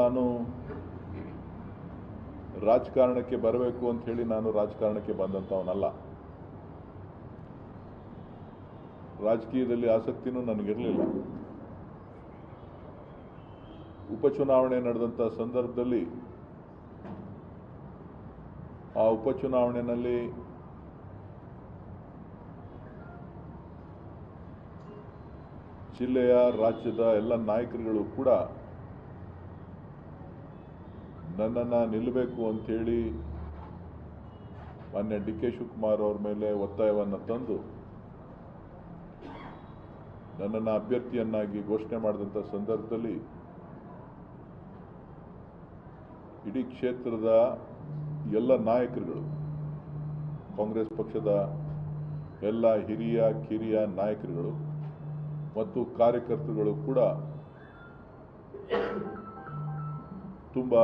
ನಾನು ರಾಜಕಾರಣಕ್ಕೆ ಬರಬೇಕು ಅಂತ ಹೇಳಿ ನಾನು ರಾಜಕಾರಣಕ್ಕೆ ಬಂದಂಥವನಲ್ಲ. ರಾಜಕೀಯದಲ್ಲಿ ಆಸಕ್ತಿನೂ ನನಗಿರಲಿಲ್ಲ. ಉಪಚುನಾವಣೆ ನಡೆದಂಥ ಸಂದರ್ಭದಲ್ಲಿ ಆ ಉಪಚುನಾವಣೆಯಲ್ಲಿ ಜಿಲ್ಲೆಯ, ರಾಜ್ಯದ ಎಲ್ಲ ನಾಯಕರುಗಳು ಕೂಡ ನನ್ನನ್ನು ನಿಲ್ಲಬೇಕು ಅಂಥೇಳಿ ಮಾನ್ಯ ಡಿ ಕೆ ಶಿವಕುಮಾರ್ ಅವ್ರ ಮೇಲೆ ಒತ್ತಾಯವನ್ನು ತಂದು ನನ್ನನ್ನು ಅಭ್ಯರ್ಥಿಯನ್ನಾಗಿ ಘೋಷಣೆ ಮಾಡಿದಂಥ ಸಂದರ್ಭದಲ್ಲಿ ಇಡೀ ಕ್ಷೇತ್ರದ ಎಲ್ಲ ನಾಯಕರುಗಳು, ಕಾಂಗ್ರೆಸ್ ಪಕ್ಷದ ಎಲ್ಲ ಹಿರಿಯ, ಕಿರಿಯ ನಾಯಕರುಗಳು ಮತ್ತು ಕಾರ್ಯಕರ್ತರುಗಳು ಕೂಡ ತುಂಬ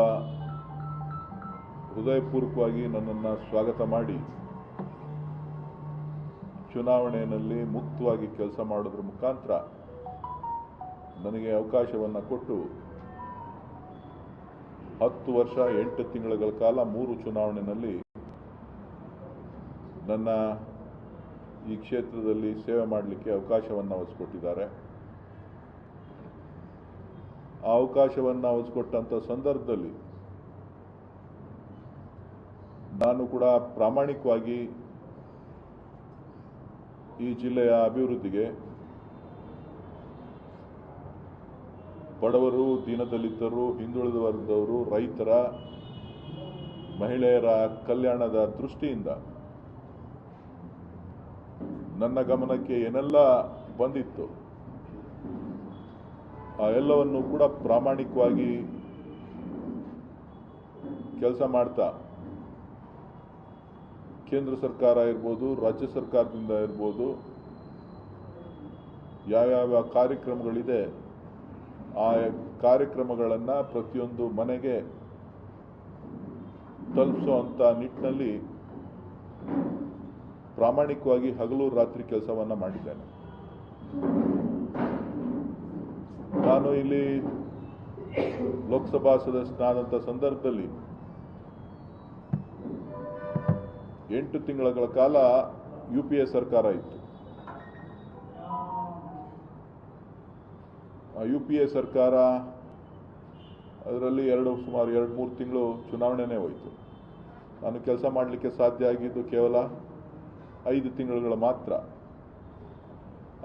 ಹೃದಯಪೂರ್ವಕವಾಗಿ ನನ್ನನ್ನು ಸ್ವಾಗತ ಮಾಡಿ, ಚುನಾವಣೆಯಲ್ಲಿ ಮುಕ್ತವಾಗಿ ಕೆಲಸ ಮಾಡೋದ್ರ ಮುಖಾಂತರ ನನಗೆ ಅವಕಾಶವನ್ನು ಕೊಟ್ಟು ಹತ್ತು ವರ್ಷ, ಎಂಟು ತಿಂಗಳ ಕಾಲ ಮೂರು ಚುನಾವಣೆಯಲ್ಲಿ ನನ್ನ ಈ ಕ್ಷೇತ್ರದಲ್ಲಿ ಸೇವೆ ಮಾಡಲಿಕ್ಕೆ ಅವಕಾಶವನ್ನು ಒದಗಿಸ್ಕೊಟ್ಟಿದ್ದಾರೆ. ಆ ಅವಕಾಶವನ್ನು ಒದಗಿಸ್ಕೊಟ್ಟಂಥ ಸಂದರ್ಭದಲ್ಲಿ ನಾನು ಕೂಡ ಪ್ರಾಮಾಣಿಕವಾಗಿ ಈ ಜಿಲ್ಲೆಯ ಅಭಿವೃದ್ಧಿಗೆ ಬಡವರು, ದೀನದಲಿತರು, ಹಿಂದುಳಿದ ವರ್ಗದವರು, ರೈತರ, ಮಹಿಳೆಯರ ಕಲ್ಯಾಣದ ದೃಷ್ಟಿಯಿಂದ ನನ್ನ ಗಮನಕ್ಕೆ ಏನೆಲ್ಲ ಬಂದಿತ್ತು ಆ ಎಲ್ಲವನ್ನು ಕೂಡ ಪ್ರಾಮಾಣಿಕವಾಗಿ ಕೆಲಸ ಮಾಡ್ತಾ ಕೇಂದ್ರ ಸರ್ಕಾರ ಇರ್ಬೋದು ರಾಜ್ಯ ಸರ್ಕಾರದಿಂದ ಇರ್ಬೋದು ಯಾವ್ಯಾವ ಕಾರ್ಯಕ್ರಮಗಳಿದೆ, ಆ ಕಾರ್ಯಕ್ರಮಗಳನ್ನು ಪ್ರತಿಯೊಂದು ಮನೆಗೆ ತಲುಪಿಸುವಂಥ ನಿಟ್ಟಿನಲ್ಲಿ ಪ್ರಾಮಾಣಿಕವಾಗಿ ಹಗಲು ರಾತ್ರಿ ಕೆಲಸವನ್ನು ಮಾಡಿದ್ದೇನೆ. ನಾನು ಇಲ್ಲಿ ಲೋಕಸಭಾ ಸದಸ್ಯನಾದಂಥ ಸಂದರ್ಭದಲ್ಲಿ ಎಂಟು ತಿಂಗಳ ಕಾಲ ಯು ಪಿ ಎ ಸರ್ಕಾರ ಇತ್ತು. ಆ ಯು ಪಿ ಎ ಸರ್ಕಾರ ಅದರಲ್ಲಿ ಎರಡು ಸುಮಾರು ಎರಡು ಮೂರು ತಿಂಗಳು ಚುನಾವಣೆನೇ ಹೋಯಿತು. ನಾನು ಕೆಲಸ ಮಾಡಲಿಕ್ಕೆ ಸಾಧ್ಯ ಆಗಿದ್ದು ಕೇವಲ ಐದು ತಿಂಗಳುಗಳ ಮಾತ್ರ.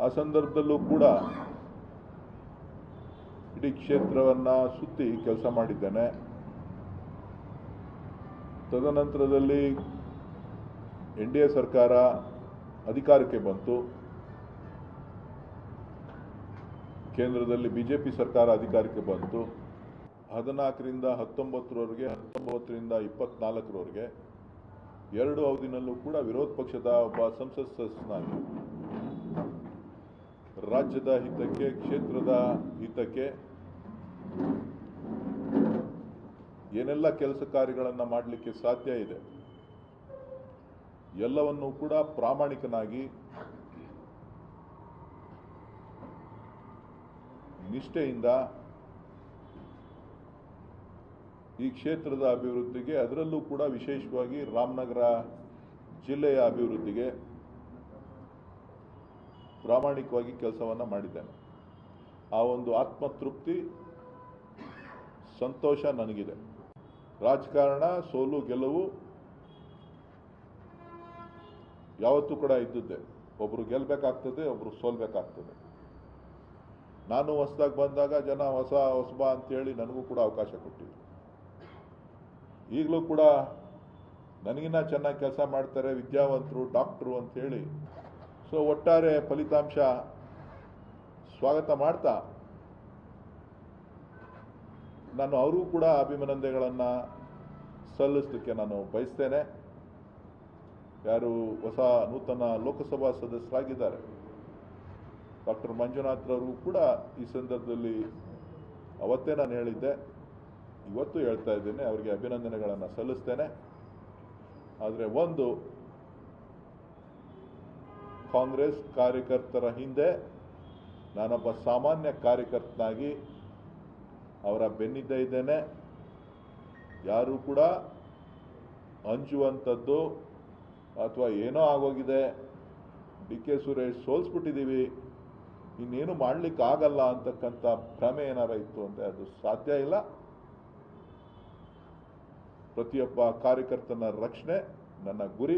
ಆ ಸಂದರ್ಭದಲ್ಲೂ ಕೂಡ ಇಡೀ ಕ್ಷೇತ್ರವನ್ನು ಸುತ್ತಿ ಕೆಲಸ ಮಾಡಿದ್ದೇನೆ. ತದನಂತರದಲ್ಲಿ ಎನ್ ಡಿ ಎ ಸರ್ಕಾರ ಅಧಿಕಾರಕ್ಕೆ ಬಂತು. ಕೇಂದ್ರದಲ್ಲಿ ಬಿ ಜೆ ಪಿ ಸರ್ಕಾರ ಅಧಿಕಾರಕ್ಕೆ ಬಂತು. ಹದಿನಾಲ್ಕರಿಂದ ಹತ್ತೊಂಬತ್ತರವರೆಗೆ, ಹತ್ತೊಂಬತ್ತರಿಂದ ಇಪ್ಪತ್ನಾಲ್ಕರವರೆಗೆ ಎರಡು ಅವಧಿನಲ್ಲೂ ಕೂಡ ವಿರೋಧ ಪಕ್ಷದ ಒಬ್ಬ ಸಂಸತ್ ಸದಸ್ಯನಾಗಿ. ರಾಜ್ಯದ ಹಿತಕ್ಕೆ, ಕ್ಷೇತ್ರದ ಹಿತಕ್ಕೆ ಏನೆಲ್ಲ ಕೆಲಸ ಕಾರ್ಯಗಳನ್ನು ಮಾಡಲಿಕ್ಕೆ ಸಾಧ್ಯ ಇದೆ? ಎಲ್ಲವನ್ನೂ ಕೂಡ ಪ್ರಾಮಾಣಿಕನಾಗಿ ನಿಷ್ಠೆಯಿಂದ ಈ ಕ್ಷೇತ್ರದ ಅಭಿವೃದ್ಧಿಗೆ, ಅದರಲ್ಲೂ ಕೂಡ ವಿಶೇಷವಾಗಿ ರಾಮನಗರ ಜಿಲ್ಲೆಯ ಅಭಿವೃದ್ಧಿಗೆ ಪ್ರಾಮಾಣಿಕವಾಗಿ ಕೆಲಸವನ್ನು ಮಾಡಿದ್ದೇನೆ. ಆ ಒಂದು ಆತ್ಮತೃಪ್ತಿ, ಸಂತೋಷ ನನಗಿದೆ. ರಾಜಕಾರಣ, ಸೋಲು, ಗೆಲುವು ಯಾವತ್ತೂ ಕೂಡ ಇದ್ದದ್ದೇ. ಒಬ್ಬರು ಗೆಲ್ಲಬೇಕಾಗ್ತದೆ ಒಬ್ಬರು ಸೋಲ್ಬೇಕಾಗ್ತದೆ. ನಾನು ಹೊಸದಾಗಿ ಬಂದಾಗ ಜನ ಹೊಸ ಹೊಸಬ ಅಂತೇಳಿ ನನಗೂ ಕೂಡ ಅವಕಾಶ ಕೊಟ್ಟಿದ್ರು. ಈಗಲೂ ಕೂಡ ನನಗಿನ್ನ ಚೆನ್ನಾಗಿ ಕೆಲಸ ಮಾಡ್ತಾರೆ, ವಿದ್ಯಾವಂತರು, ಡಾಕ್ಟ್ರು ಅಂತೇಳಿ. ಸೊ ಒಟ್ಟಾರೆ ಫಲಿತಾಂಶ ಸ್ವಾಗತ ಮಾಡ್ತಾ, ನಾನು ಅವರೂ ಕೂಡ ಅಭಿನಂದನೆಗಳನ್ನು ಸಲ್ಲಿಸಲಿಕ್ಕೆ ನಾನು ಬಯಸ್ತೇನೆ. ಯಾರು ಹೊಸ ನೂತನ ಲೋಕಸಭಾ ಸದಸ್ಯರಾಗಿದ್ದಾರೆ. ಡಾಕ್ಟರ್ ಮಂಜುನಾಥ್ರವರು ಕೂಡ ಈ ಸಂದರ್ಭದಲ್ಲಿ ಅವತ್ತೇ ನಾನು ಹೇಳಿದ್ದೆ. ಇವತ್ತು ಹೇಳ್ತಾ ಇದ್ದೇನೆ, ಅವರಿಗೆ ಅಭಿನಂದನೆಗಳನ್ನು ಸಲ್ಲಿಸ್ತೇನೆ. ಆದರೆ ಒಂದು, ಕಾಂಗ್ರೆಸ್ ಕಾರ್ಯಕರ್ತರ ಹಿಂದೆ ನಾನೊಬ್ಬ ಸಾಮಾನ್ಯ ಕಾರ್ಯಕರ್ತನಾಗಿ ಅವರ ಬೆನ್ನಿದ್ದ ಇದ್ದೇನೆ. ಯಾರು ಕೂಡ ಅಂಜುವಂಥದ್ದು ಅಥವಾ ಏನೋ ಆಗೋಗಿದೆ, ಡಿ ಕೆ ಸುರೇಶ್ ಸೋಲ್ಸ್ಬಿಟ್ಟಿದ್ದೀವಿ, ಇನ್ನೇನು ಮಾಡ್ಲಿಕ್ಕೆ ಆಗಲ್ಲ ಅಂತಕ್ಕಂಥ ಭ್ರಮೆ ಏನಾರ ಇತ್ತು ಅಂದರೆ ಅದು ಸಾಧ್ಯ ಇಲ್ಲ. ಪ್ರತಿಯೊಬ್ಬ ಕಾರ್ಯಕರ್ತನ ರಕ್ಷಣೆ ನನ್ನ ಗುರಿ.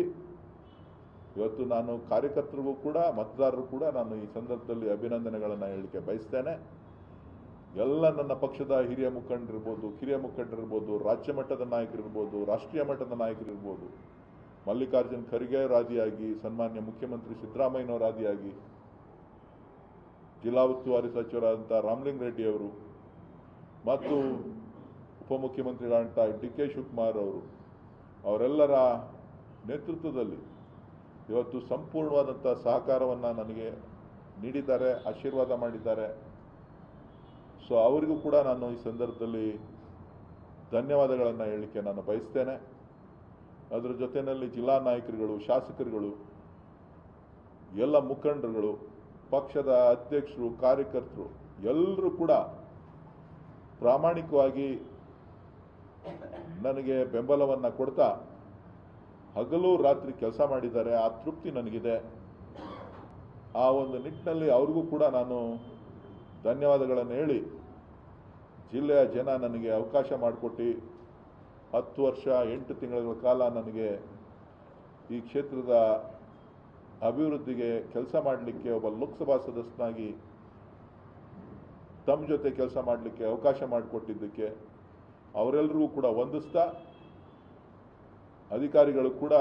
ಇವತ್ತು ನಾನು ಕಾರ್ಯಕರ್ತರಿಗೂ ಕೂಡ, ಮತದಾರರು ಕೂಡ ನಾನು ಈ ಸಂದರ್ಭದಲ್ಲಿ ಅಭಿನಂದನೆಗಳನ್ನು ಹೇಳಲಿಕ್ಕೆ ಬಯಸ್ತೇನೆ. ಎಲ್ಲ ನನ್ನ ಪಕ್ಷದ ಹಿರಿಯ ಮುಖಂಡರಿರ್ಬೋದು, ಕಿರಿಯ ಮುಖಂಡರಿರ್ಬೋದು, ರಾಜ್ಯ ಮಟ್ಟದ ನಾಯಕರಿರ್ಬೋದು, ರಾಷ್ಟ್ರೀಯ ಮಟ್ಟದ ನಾಯಕರಿರ್ಬೋದು ಮಲ್ಲಿಕಾರ್ಜುನ್ ಖರ್ಗೆ ರಾಜಿಯಾಗಿ, ಸನ್ಮಾನ್ಯ ಮುಖ್ಯಮಂತ್ರಿ ಸಿದ್ದರಾಮಯ್ಯನವರಾದಿಯಾಗಿ ಜಿಲ್ಲಾ ಉಸ್ತುವಾರಿ ಸಚಿವರಾದಂಥ ರಾಮಲಿಂಗ ರೆಡ್ಡಿ ಅವರು ಮತ್ತು ಉಪಮುಖ್ಯಮಂತ್ರಿಗಳಾದಂಥ ಡಿ ಕೆ ಶಿವಕುಮಾರ್ ಅವರು, ಅವರೆಲ್ಲರ ನೇತೃತ್ವದಲ್ಲಿ ಇವತ್ತು ಸಂಪೂರ್ಣವಾದಂಥ ಸಹಕಾರವನ್ನು ನನಗೆ ನೀಡಿದ್ದಾರೆ, ಆಶೀರ್ವಾದ ಮಾಡಿದ್ದಾರೆ. ಸೊ ಅವರಿಗೂ ಕೂಡ ನಾನು ಈ ಸಂದರ್ಭದಲ್ಲಿ ಧನ್ಯವಾದಗಳನ್ನು ಹೇಳಲಿಕ್ಕೆ ನಾನು ಬಯಸ್ತೇನೆ. ಅದರ ಜೊತೆಯಲ್ಲಿ ಜಿಲ್ಲಾ ನಾಯಕರುಗಳು, ಶಾಸಕರುಗಳು, ಎಲ್ಲ ಮುಖಂಡರುಗಳು, ಪಕ್ಷದ ಅಧ್ಯಕ್ಷರು, ಕಾರ್ಯಕರ್ತರು, ಎಲ್ಲರೂ ಕೂಡ ಪ್ರಾಮಾಣಿಕವಾಗಿ ನನಗೆ ಬೆಂಬಲವನ್ನು ಕೊಡ್ತಾ ಹಗಲು ರಾತ್ರಿ ಕೆಲಸ ಮಾಡಿದ್ದಾರೆ. ಆ ತೃಪ್ತಿ ನನಗಿದೆ. ಆ ಒಂದು ನಿಟ್ಟಿನಲ್ಲಿ ಅವ್ರಿಗೂ ಕೂಡ ನಾನು ಧನ್ಯವಾದಗಳನ್ನು ಹೇಳಿ ಜಿಲ್ಲೆಯ ಜನ ನನಗೆ ಅವಕಾಶ ಮಾಡಿಕೊಟ್ಟು ಹತ್ತು ವರ್ಷ, ಎಂಟು ತಿಂಗಳ ಕಾಲ ನನಗೆ ಈ ಕ್ಷೇತ್ರದ ಅಭಿವೃದ್ಧಿಗೆ ಕೆಲಸ ಮಾಡಲಿಕ್ಕೆ ಒಬ್ಬ ಲೋಕಸಭಾ ಸದಸ್ಯನಾಗಿ ತಮ್ಮ ಜೊತೆ ಕೆಲಸ ಮಾಡಲಿಕ್ಕೆ ಅವಕಾಶ ಮಾಡಿಕೊಟ್ಟಿದ್ದಕ್ಕೆ ಅವರೆಲ್ಲರಿಗೂ ಕೂಡ ವಂದಿಸ್ತಾ, ಅಧಿಕಾರಿಗಳು ಕೂಡ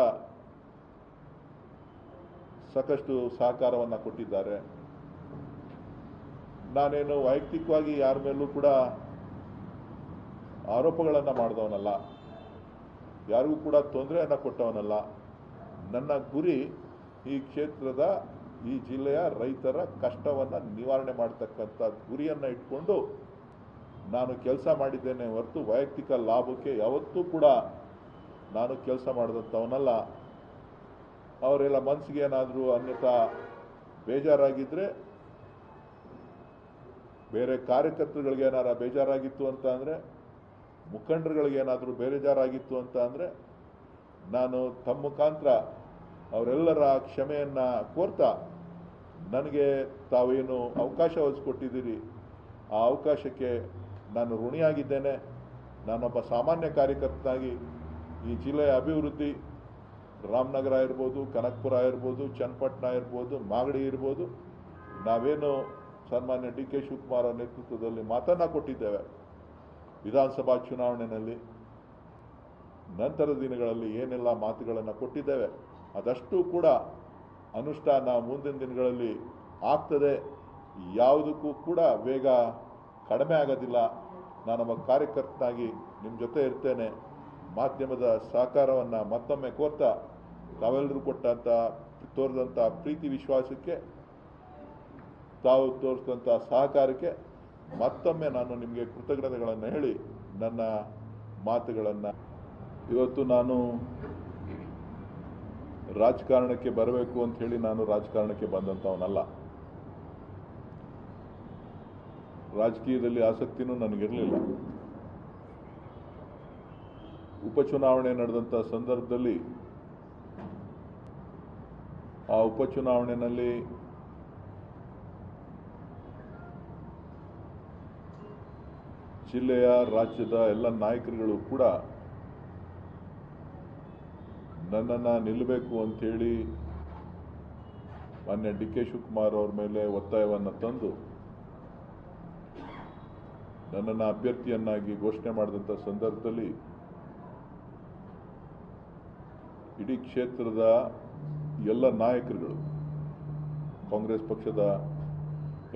ಸಾಕಷ್ಟು ಸಹಕಾರವನ್ನು ಕೊಟ್ಟಿದ್ದಾರೆ. ನಾನೇನು ವೈಯಕ್ತಿಕವಾಗಿ ಯಾರ ಮೇಲೂ ಕೂಡ ಆರೋಪಗಳನ್ನು ಮಾಡಿದವನಲ್ಲ. ಯಾರಿಗೂ ಕೂಡ ತೊಂದರೆಯನ್ನು ಕೊಟ್ಟವನಲ್ಲ. ನನ್ನ ಗುರಿ ಈ ಕ್ಷೇತ್ರದ ಈ ಜಿಲ್ಲೆಯ ರೈತರ ಕಷ್ಟವನ್ನು ನಿವಾರಣೆ ಮಾಡ್ತಕ್ಕಂಥ ಗುರಿಯನ್ನು ಇಟ್ಕೊಂಡು ನಾನು ಕೆಲಸ ಮಾಡಿದ್ದೇನೆ ಹೊರತು ವೈಯಕ್ತಿಕ ಲಾಭಕ್ಕೆ ಯಾವತ್ತೂ ಕೂಡ ನಾನು ಕೆಲಸ ಮಾಡಿದಂಥವನಲ್ಲ. ಅವರೆಲ್ಲ ಮನಸ್ಸಿಗೆ ಏನಾದರೂ ಅನ್ಯಥಾ ಬೇಜಾರಾಗಿದ್ದರೆ ಬೇರೆ ಕಾರ್ಯಕರ್ತರುಗಳಿಗೆ ಏನಾರ ಬೇಜಾರಾಗಿತ್ತು ಅಂತ ಅಂದರೆ ಮುಖಂಡರುಗಳಿಗೆ ಏನಾದರೂ ಬೇಜಾರಾಗಿತ್ತು ಅಂತ ಅಂದರೆ ನಾನು ತಮ್ಮ ಮುಖಾಂತರ ಅವರೆಲ್ಲರ ಕ್ಷಮೆಯನ್ನು ಕೋರ್ತಾ ನನಗೆ ತಾವೇನು ಅವಕಾಶ ಹೊಲಿಸ್ಕೊಟ್ಟಿದ್ದೀರಿ? ಆ ಅವಕಾಶಕ್ಕೆ ನಾನು ಋಣಿಯಾಗಿದ್ದೇನೆ. ನಾನೊಬ್ಬ ಸಾಮಾನ್ಯ ಕಾರ್ಯಕರ್ತನಾಗಿ ಈ ಜಿಲ್ಲೆಯ ಅಭಿವೃದ್ಧಿ, ರಾಮನಗರ ಇರ್ಬೋದು, ಕನಕಪುರ ಇರ್ಬೋದು, ಚನ್ನಪಟ್ಟಣ ಇರ್ಬೋದು, ಮಾಗಡಿ ಇರ್ಬೋದು, ನಾವೇನು ಸನ್ಮಾನ್ಯ ಡಿ ಕೆ ಶಿವಕುಮಾರ್ ನೇತೃತ್ವದಲ್ಲಿ ಮಾತನ್ನ ಕೊಟ್ಟಿದ್ದೇವೆ. ವಿಧಾನಸಭಾ ಚುನಾವಣೆಯಲ್ಲಿ ನಂತರದ ದಿನಗಳಲ್ಲಿ ಏನೆಲ್ಲ ಮಾತುಗಳನ್ನು ಕೊಟ್ಟಿದ್ದೇವೆ, ಅದಷ್ಟು ಕೂಡ ಅನುಷ್ಠಾನ ಮುಂದಿನ ದಿನಗಳಲ್ಲಿ ಆಗ್ತದೆ. ಯಾವುದಕ್ಕೂ ಕೂಡ ಬೇಗ ಕಡಿಮೆ ಆಗೋದಿಲ್ಲ. ನಾನು ಒಬ್ಬ ಕಾರ್ಯಕರ್ತನಾಗಿ ನಿಮ್ಮ ಜೊತೆ ಇರ್ತೇನೆ. ಮಾಧ್ಯಮದ ಸಹಕಾರವನ್ನು ಮತ್ತೊಮ್ಮೆ ಕೋರ್ತಾ ತಾವೆಲ್ಲರೂ ಕೊಟ್ಟಂಥ ತೋರಿದಂಥ ಪ್ರೀತಿ ವಿಶ್ವಾಸಕ್ಕೆ, ತಾವು ತೋರಿಸಿದಂಥ ಸಹಕಾರಕ್ಕೆ ಮತ್ತೊಮ್ಮೆ ನಾನು ನಿಮಗೆ ಕೃತಜ್ಞತೆಗಳನ್ನು ಹೇಳಿ ನನ್ನ ಮಾತುಗಳನ್ನು. ಇವತ್ತು ನಾನು ರಾಜಕಾರಣಕ್ಕೆ ಬರಬೇಕು ಅಂತ ಹೇಳಿ ನಾನು ರಾಜಕಾರಣಕ್ಕೆ ಬಂದಂಥವನಲ್ಲ. ರಾಜಕೀಯದಲ್ಲಿ ಆಸಕ್ತಿನೂ ನನಗಿರಲಿಲ್ಲ. ಉಪಚುನಾವಣೆ ನಡೆದಂಥ ಸಂದರ್ಭದಲ್ಲಿ ಆ ಉಪಚುನಾವಣೆಯಲ್ಲಿ ಜಿಲ್ಲೆಯ, ರಾಜ್ಯದ ಎಲ್ಲ ನಾಯಕರುಗಳು ಕೂಡ ನನ್ನನ್ನು ನಿಲ್ಲಬೇಕು ಅಂಥೇಳಿ ಮಾನ್ಯ ಡಿ ಕೆ ಶಿವಕುಮಾರ್ ಅವ್ರ ಮೇಲೆ ಒತ್ತಾಯವನ್ನು ತಂದು ನನ್ನನ್ನು ಅಭ್ಯರ್ಥಿಯನ್ನಾಗಿ ಘೋಷಣೆ ಮಾಡಿದಂಥ ಸಂದರ್ಭದಲ್ಲಿ ಇಡೀ ಕ್ಷೇತ್ರದ ಎಲ್ಲ ನಾಯಕರುಗಳು, ಕಾಂಗ್ರೆಸ್ ಪಕ್ಷದ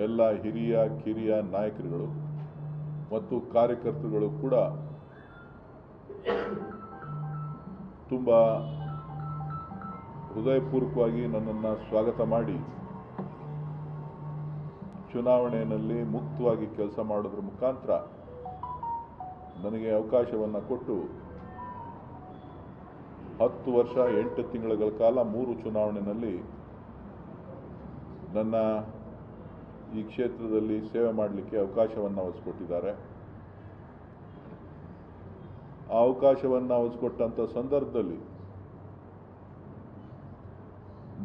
ಎಲ್ಲ ಹಿರಿಯ, ಕಿರಿಯ ನಾಯಕರುಗಳು ಮತ್ತು ಕಾರ್ಯಕರ್ತರುಗಳು ಕೂಡ ತುಂಬ ಹೃದಯಪೂರ್ವಕವಾಗಿ ನನ್ನನ್ನು ಸ್ವಾಗತ ಮಾಡಿ ಚುನಾವಣೆಯಲ್ಲಿ ಮುಕ್ತವಾಗಿ ಕೆಲಸ ಮಾಡೋದ್ರ ಮುಖಾಂತರ ನನಗೆ ಅವಕಾಶವನ್ನು ಕೊಟ್ಟು ಹತ್ತು ವರ್ಷ ಎಂಟು ತಿಂಗಳ ಕಾಲ ಮೂರು ಚುನಾವಣೆಯಲ್ಲಿ ನನ್ನ ಈ ಕ್ಷೇತ್ರದಲ್ಲಿ ಸೇವೆ ಮಾಡಲಿಕ್ಕೆ ಅವಕಾಶವನ್ನು ಒಲಿಸ್ಕೊಟ್ಟಿದ್ದಾರೆ ಆ ಅವಕಾಶವನ್ನು ಹೊಸ್ಕೊಟ್ಟಂಥ ಸಂದರ್ಭದಲ್ಲಿ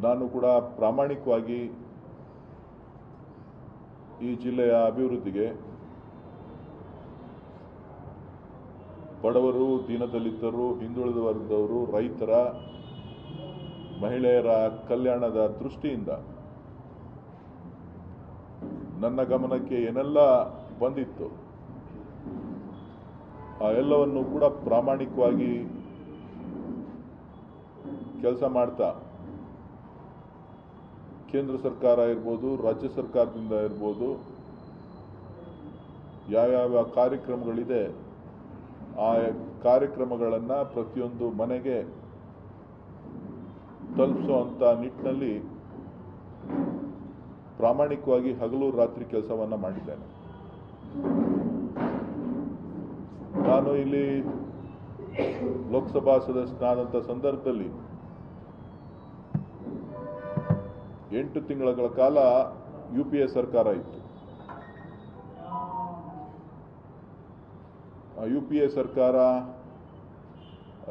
ನಾನು ಕೂಡ ಪ್ರಾಮಾಣಿಕವಾಗಿ ಈ ಜಿಲ್ಲೆಯ ಅಭಿವೃದ್ಧಿಗೆ ಬಡವರು, ದೀನದಲಿತರು, ಹಿಂದುಳಿದ ವರ್ಗದವರು, ರೈತರ, ಮಹಿಳೆಯರ ಕಲ್ಯಾಣದ ದೃಷ್ಟಿಯಿಂದ ನನ್ನ ಗಮನಕ್ಕೆ ಏನೆಲ್ಲ ಬಂದಿತ್ತು ಆ ಎಲ್ಲವನ್ನು ಕೂಡ ಪ್ರಾಮಾಣಿಕವಾಗಿ ಕೆಲಸ ಮಾಡ್ತಾ ಕೇಂದ್ರ ಸರ್ಕಾರ ಇರ್ಬೋದು, ರಾಜ್ಯ ಸರ್ಕಾರದಿಂದ ಇರ್ಬೋದು, ಯಾವ್ಯಾವ ಕಾರ್ಯಕ್ರಮಗಳಿದೆ, ಆ ಕಾರ್ಯಕ್ರಮಗಳನ್ನು ಪ್ರತಿಯೊಂದು ಮನೆಗೆ ತಲುಪಿಸುವಂಥ ನಿಟ್ಟಿನಲ್ಲಿ ಪ್ರಾಮಾಣಿಕವಾಗಿ ಹಗಲು ರಾತ್ರಿ ಕೆಲಸವನ್ನು ಮಾಡಿದ್ದೇನೆ. ನಾನು ಇಲ್ಲಿ ಲೋಕಸಭಾ ಸದಸ್ಯನಾದಂಥ ಸಂದರ್ಭದಲ್ಲಿ ಎಂಟು ತಿಂಗಳ ಕಾಲ ಯು ಪಿ ಎ ಸರ್ಕಾರ ಇತ್ತು. ಯು ಪಿ ಎ ಸರ್ಕಾರ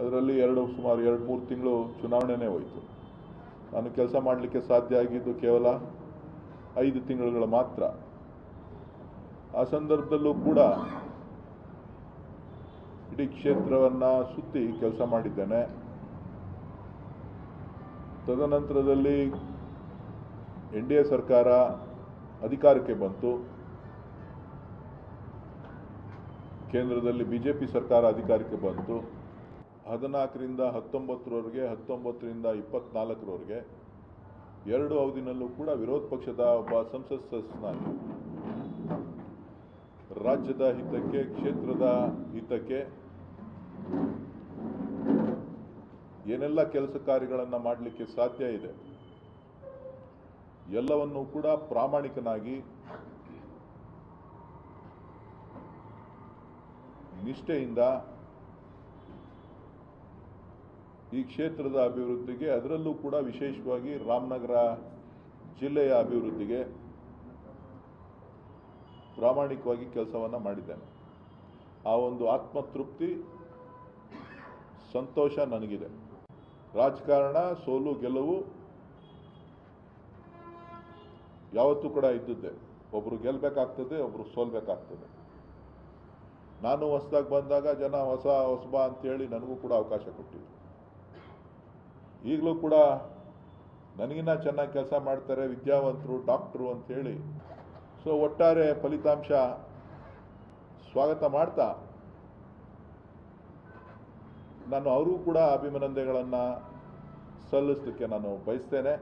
ಅದರಲ್ಲಿ ಎರಡು ಸುಮಾರು ಎರಡು ಮೂರು ತಿಂಗಳು ಚುನಾವಣೆನೇ ಹೋಯಿತು. ನಾನು ಕೆಲಸ ಮಾಡಲಿಕ್ಕೆ ಸಾಧ್ಯ ಆಗಿದ್ದು ಕೇವಲ ಐದು ತಿಂಗಳುಗಳ ಮಾತ್ರ. ಆ ಸಂದರ್ಭದಲ್ಲೂ ಕೂಡ ಇಡೀ ಕ್ಷೇತ್ರವನ್ನು ಸುತ್ತಿ ಕೆಲಸ ಮಾಡಿದ್ದೇನೆ. ತದನಂತರದಲ್ಲಿ ಎನ್ ಡಿ ಎ ಸರ್ಕಾರ ಅಧಿಕಾರಕ್ಕೆ ಬಂತು. ಕೇಂದ್ರದಲ್ಲಿ ಬಿ ಜೆ ಪಿ ಸರ್ಕಾರ ಅಧಿಕಾರಕ್ಕೆ ಬಂತು. ಹದಿನಾಲ್ಕರಿಂದ ಹತ್ತೊಂಬತ್ತರವರೆಗೆ, ಹತ್ತೊಂಬತ್ತರಿಂದ ಇಪ್ಪತ್ನಾಲ್ಕರವರೆಗೆ ಎರಡು ಅವಧಿನಲ್ಲೂ ಕೂಡ ವಿರೋಧ ಪಕ್ಷದ ಒಬ್ಬ ಸಂಸತ್ ಸದಸ್ಯನಾಗಿ. ರಾಜ್ಯದ ಹಿತಕ್ಕೆ, ಕ್ಷೇತ್ರದ ಹಿತಕ್ಕೆ ಏನೆಲ್ಲ ಕೆಲಸ ಕಾರ್ಯಗಳನ್ನು ಮಾಡಲಿಕ್ಕೆ ಸಾಧ್ಯ ಇದೆ, ಎಲ್ಲವನ್ನೂ ಕೂಡ ಪ್ರಾಮಾಣಿಕನಾಗಿ ನಿಷ್ಠೆಯಿಂದ ಈ ಕ್ಷೇತ್ರದ ಅಭಿವೃದ್ಧಿಗೆ ಅದರಲ್ಲೂ ಕೂಡ ವಿಶೇಷವಾಗಿ ರಾಮನಗರ ಜಿಲ್ಲೆಯ ಅಭಿವೃದ್ಧಿಗೆ ಪ್ರಾಮಾಣಿಕವಾಗಿ ಕೆಲಸವನ್ನು ಮಾಡಿದ್ದೇನೆ. ಆ ಒಂದು ಆತ್ಮತೃಪ್ತಿ, ಸಂತೋಷ ನನಗಿದೆ. ರಾಜಕಾರಣ, ಸೋಲು, ಗೆಲುವು ಯಾವತ್ತೂ ಕೂಡ ಇದ್ದದ್ದೆ. ಒಬ್ರು ಗೆಲ್ಲಬೇಕಾಗ್ತದೆ ಒಬ್ರು ಸೋಲ್ಬೇಕಾಗ್ತದೆ. ನಾನು ಹೊಸದಾಗಿ ಬಂದಾಗ ಜನ ಹೊಸ ಹೊಸಬ ಅಂತೇಳಿ ನನಗೂ ಕೂಡ ಅವಕಾಶ ಕೊಟ್ಟಿದ್ರು. ಈಗಲೂ ಕೂಡ ನನಗಿನ್ನ ಚೆನ್ನಾಗಿ ಕೆಲಸ ಮಾಡ್ತಾರೆ ವಿದ್ಯಾವಂತರು, ಡಾಕ್ಟ್ರು ಅಂತೇಳಿ ಸೊ ಒಟ್ಟಾರೆ ಫಲಿತಾಂಶ ಸ್ವಾಗತ ಮಾಡ್ತಾ ನಾನು ಅವರೂ ಕೂಡ ಅಭಿನಂದನೆಗಳನ್ನು ಸಲ್ಲಿಸಲಿಕ್ಕೆ ನಾನು ಬಯಸ್ತೇನೆ.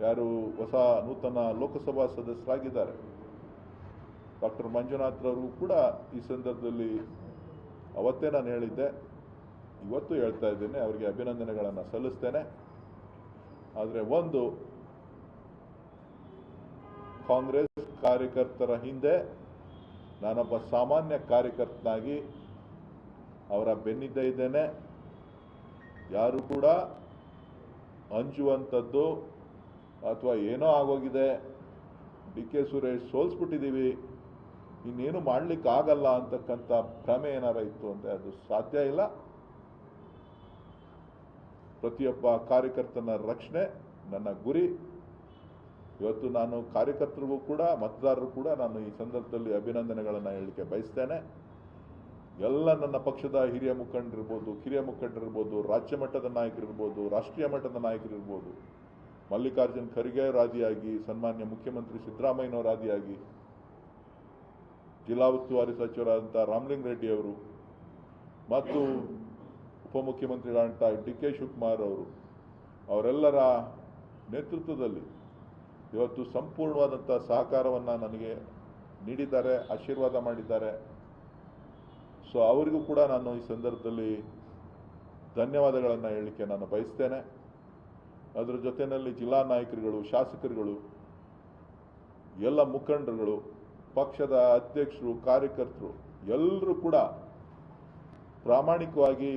ಯಾರು ಹೊಸ ನೂತನ ಲೋಕಸಭಾ ಸದಸ್ಯರಾಗಿದ್ದಾರೆ. ಡಾಕ್ಟರ್ ಮಂಜುನಾಥ್ರವರು ಕೂಡ ಈ ಸಂದರ್ಭದಲ್ಲಿ ಅವತ್ತೇ ನಾನು ಹೇಳಿದ್ದೆ. ಇವತ್ತು ಹೇಳ್ತಾ ಇದ್ದೇನೆ, ಅವರಿಗೆ ಅಭಿನಂದನೆಗಳನ್ನು ಸಲ್ಲಿಸ್ತೇನೆ. ಆದರೆ ಒಂದು, ಕಾಂಗ್ರೆಸ್ ಕಾರ್ಯಕರ್ತರ ಹಿಂದೆ ನಾನೊಬ್ಬ ಸಾಮಾನ್ಯ ಕಾರ್ಯಕರ್ತನಾಗಿ ಅವರ ಬೆನ್ನಿದ್ದ ಇದ್ದೇನೆ. ಯಾರು ಕೂಡ ಹಂಚುವಂಥದ್ದು ಅಥವಾ ಏನೋ ಆಗೋಗಿದೆ, ಡಿ ಕೆ ಸುರೇಶ್ ಸೋಲ್ಸ್ಬಿಟ್ಟಿದ್ದೀವಿ, ಇನ್ನೇನು ಮಾಡ್ಲಿಕ್ಕೆ ಆಗಲ್ಲ ಅಂತಕ್ಕಂಥ ಭ್ರಮೆ ಏನಾರ ಇತ್ತು ಅಂದರೆ ಅದು ಸಾಧ್ಯ ಇಲ್ಲ. ಪ್ರತಿಯೊಬ್ಬ ಕಾರ್ಯಕರ್ತನ ರಕ್ಷಣೆ ನನ್ನ ಗುರಿ. ಇವತ್ತು ನಾನು ಕಾರ್ಯಕರ್ತರಿಗೂ ಕೂಡ, ಮತದಾರರು ಕೂಡ ನಾನು ಈ ಸಂದರ್ಭದಲ್ಲಿ ಅಭಿನಂದನೆಗಳನ್ನು ಹೇಳಲಿಕ್ಕೆ ಬಯಸ್ತೇನೆ. ಎಲ್ಲ ನನ್ನ ಪಕ್ಷದ ಹಿರಿಯ ಮುಖಂಡರಿರ್ಬೋದು, ಕಿರಿಯ ಮುಖಂಡರಿರ್ಬೋದು, ರಾಜ್ಯ ಮಟ್ಟದ ನಾಯಕರಿರ್ಬೋದು, ರಾಷ್ಟ್ರೀಯ ಮಟ್ಟದ ನಾಯಕರಿರ್ಬೋದು, ಮಲ್ಲಿಕಾರ್ಜುನ್ ಖರ್ಗೆ ರಾದಿಯಾಗಿ ಸನ್ಮಾನ್ಯ ಮುಖ್ಯಮಂತ್ರಿ ಸಿದ್ದರಾಮಯ್ಯನವರಾದಿಯಾಗಿ, ಜಿಲ್ಲಾ ಉಸ್ತುವಾರಿ ಸಚಿವರಾದಂಥ ರಾಮಲಿಂಗ ರೆಡ್ಡಿ ಅವರು, ಮತ್ತು ಉಪಮುಖ್ಯಮಂತ್ರಿಗಳಂತ ಡಿ ಕೆ ಶಿವಕುಮಾರ್ ಅವರು, ಅವರೆಲ್ಲರ ನೇತೃತ್ವದಲ್ಲಿ ಇವತ್ತು ಸಂಪೂರ್ಣವಾದಂಥ ಸಹಕಾರವನ್ನು ನನಗೆ ನೀಡಿದ್ದಾರೆ, ಆಶೀರ್ವಾದ ಮಾಡಿದ್ದಾರೆ. ಸೊ ಅವರಿಗೂ ಕೂಡ ನಾನು ಈ ಸಂದರ್ಭದಲ್ಲಿ ಧನ್ಯವಾದಗಳನ್ನು ಹೇಳಲಿಕ್ಕೆ ನಾನು ಬಯಸ್ತೇನೆ. ಅದರ ಜೊತೆಯಲ್ಲಿ ಜಿಲ್ಲಾ ನಾಯಕರುಗಳು, ಶಾಸಕರುಗಳು, ಎಲ್ಲ ಮುಖಂಡರುಗಳು, ಪಕ್ಷದ ಅಧ್ಯಕ್ಷರು, ಕಾರ್ಯಕರ್ತರು, ಎಲ್ಲರೂ ಕೂಡ ಪ್ರಾಮಾಣಿಕವಾಗಿ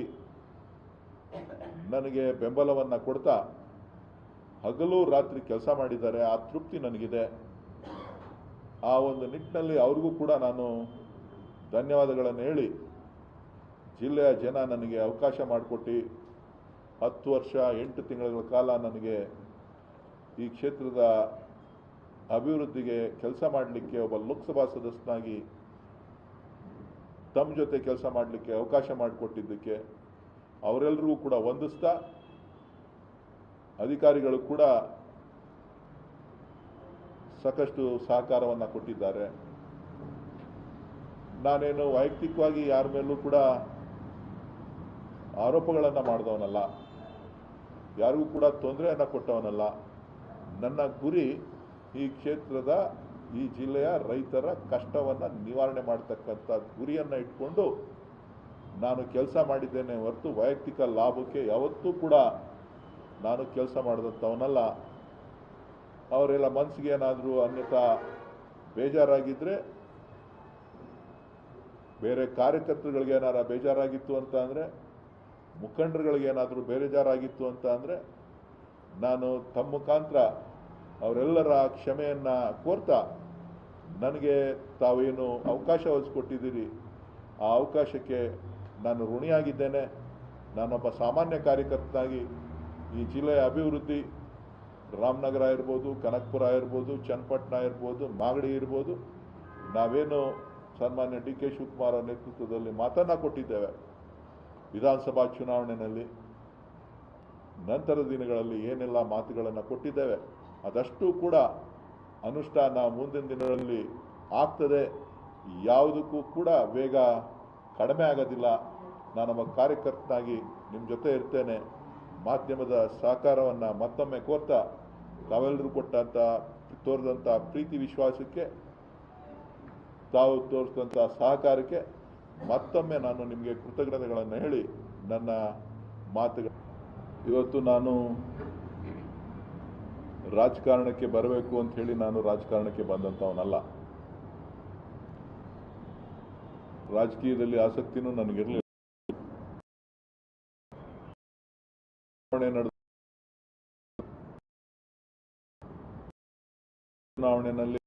ನನಗೆ ಬೆಂಬಲವನ್ನು ಕೊಡ್ತಾ ಹಗಲು ರಾತ್ರಿ ಕೆಲಸ ಮಾಡಿದ್ದಾರೆ, ಆ ತೃಪ್ತಿ ನನಗಿದೆ. ಆ ಒಂದು ನಿಟ್ಟಿನಲ್ಲಿ ಅವ್ರಿಗೂ ಕೂಡ ನಾನು ಧನ್ಯವಾದಗಳನ್ನು ಹೇಳಿ, ಜಿಲ್ಲೆಯ ಜನ ನನಗೆ ಅವಕಾಶ ಮಾಡಿಕೊಟ್ಟು, ಹತ್ತು ವರ್ಷ, ಎಂಟು ತಿಂಗಳ ಕಾಲ ನನಗೆ ಈ ಕ್ಷೇತ್ರದ ಅಭಿವೃದ್ಧಿಗೆ ಕೆಲಸ ಮಾಡಲಿಕ್ಕೆ ಒಬ್ಬ ಲೋಕಸಭಾ ಸದಸ್ಯನಾಗಿ ತಮ್ಮ ಜೊತೆ ಕೆಲಸ ಮಾಡಲಿಕ್ಕೆ ಅವಕಾಶ ಮಾಡಿಕೊಟ್ಟಿದ್ದಕ್ಕೆ ಅವರೆಲ್ಲರಿಗೂ ಕೂಡ ವಂದಿಸ್ತಾ ಅಧಿಕಾರಿಗಳು ಕೂಡ ಸಾಕಷ್ಟು ಸಹಕಾರವನ್ನು ಕೊಟ್ಟಿದ್ದಾರೆ. ನಾನೇನು ವೈಯಕ್ತಿಕವಾಗಿ ಯಾರ ಮೇಲೂ ಕೂಡ ಆರೋಪಗಳನ್ನು ಮಾಡಿದವನಲ್ಲ. ಯಾರಿಗೂ ಕೂಡ ತೊಂದರೆಯನ್ನು ಕೊಟ್ಟವನಲ್ಲ. ನನ್ನ ಗುರಿ ಈ ಕ್ಷೇತ್ರದ, ಈ ಜಿಲ್ಲೆಯ ರೈತರ ಕಷ್ಟವನ್ನು ನಿವಾರಣೆ ಮಾಡ್ತಕ್ಕಂಥ ಗುರಿಯನ್ನು ಇಟ್ಕೊಂಡು ನಾನು ಕೆಲಸ ಮಾಡಿದ್ದೇನೆ ಹೊರತು ವೈಯಕ್ತಿಕ ಲಾಭಕ್ಕೆ ಯಾವತ್ತೂ ಕೂಡ ನಾನು ಕೆಲಸ ಮಾಡಿದಂಥವನಲ್ಲ. ಅವರೆಲ್ಲ ಮನಸ್ಸಿಗೆ ಏನಾದರೂ ಅನ್ಯಥಾ ಬೇಜಾರಾಗಿದ್ದರೆ ಬೇರೆ ಕಾರ್ಯಕರ್ತರುಗಳಿಗೆ ಏನಾರ ಬೇಜಾರಾಗಿತ್ತು ಅಂತ ಅಂದರೆ ಮುಖಂಡರುಗಳಿಗೇನಾದರೂ ಬೇಜಾರಾಗಿತ್ತು ಅಂತ ಅಂದರೆ, ನಾನು ತಮ್ಮ ಮುಖಾಂತರ ಅವರೆಲ್ಲರ ಕ್ಷಮೆಯನ್ನು ಕೋರ್ತಾ ನನಗೆ ತಾವೇನು ಅವಕಾಶ ಹೊಲಿಸ್ಕೊಟ್ಟಿದ್ದೀರಿ ಆ ಅವಕಾಶಕ್ಕೆ ನಾನು ಋಣಿಯಾಗಿದ್ದೇನೆ. ನಾನೊಬ್ಬ ಸಾಮಾನ್ಯ ಕಾರ್ಯಕರ್ತನಾಗಿ ಈ ಜಿಲ್ಲೆಯ ಅಭಿವೃದ್ಧಿ, ರಾಮನಗರ ಇರ್ಬೋದು, ಕನಕಪುರ ಇರ್ಬೋದು, ಚನ್ನಪಟ್ಟಣ ಇರ್ಬೋದು, ಮಾಗಡಿ ಇರ್ಬೋದು, ನಾವೇನು ಸನ್ಮಾನ್ಯ ಡಿ ಕೆ ಶಿವಕುಮಾರ್ ನೇತೃತ್ವದಲ್ಲಿ ಮಾತನ್ನ ಕೊಟ್ಟಿದ್ದೇವೆ. ವಿಧಾನಸಭಾ ಚುನಾವಣೆಯಲ್ಲಿ ನಂತರದ ದಿನಗಳಲ್ಲಿ ಏನೆಲ್ಲ ಮಾತುಗಳನ್ನು ಕೊಟ್ಟಿದ್ದೇವೆ, ಅದಷ್ಟು ಕೂಡ ಅನುಷ್ಠಾನ ಮುಂದಿನ ದಿನಗಳಲ್ಲಿ ಆಗ್ತದೆ. ಯಾವುದಕ್ಕೂ ಕೂಡ ವೇಗ ಕಡಿಮೆ ಆಗೋದಿಲ್ಲ. ನಾನು ಒಬ್ಬ ಕಾರ್ಯಕರ್ತನಾಗಿ ನಿಮ್ಮ ಜೊತೆ ಇರ್ತೇನೆ. ಮಾಧ್ಯಮದ ಸಹಕಾರವನ್ನು ಮತ್ತೊಮ್ಮೆ ಕೋರ್ತಾ ತಾವೆಲ್ಲರೂ ಕೊಟ್ಟಂಥ ತೋರಿದಂಥ ಪ್ರೀತಿ ವಿಶ್ವಾಸಕ್ಕೆ, ತಾವು ತೋರಿಸಿದಂಥ ಸಹಕಾರಕ್ಕೆ ಮತ್ತೊಮ್ಮೆ ನಾನು ನಿಮಗೆ ಕೃತಜ್ಞತೆಗಳನ್ನು ಹೇಳಿ ನನ್ನ ಮಾತುಗಳು, ಇವತ್ತು ನಾನು ರಾಜಕಾರಣಕ್ಕೆ ಬರಬೇಕು ಅಂತ ಹೇಳಿ ನಾನು ರಾಜಕಾರಣಕ್ಕೆ ಬಂದಂಥವನಲ್ಲ ರಾಜಕೀಯದಲ್ಲಿ ಆಸಕ್ತಿನೂ ನನಗಿರಲಿಲ್ಲ. ಚುನಾವಣೆ ಚುನಾವಣೆಯಲ್ಲಿ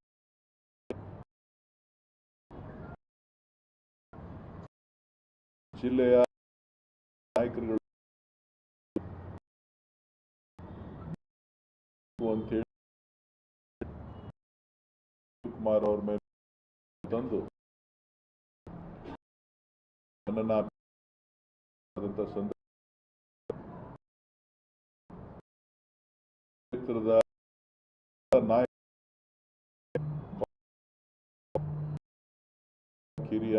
ಜಿಲ್ಲೆಯ ನಾಯಕರುಗಳು ಅಂತೇಳಿ ಶಿವಕುಮಾರ್ ಅವ್ರ ಮೇಲೆ ತಂದು ಕ್ಷೇತ್ರದ ನಾಯಕ ಕಿರಿಯ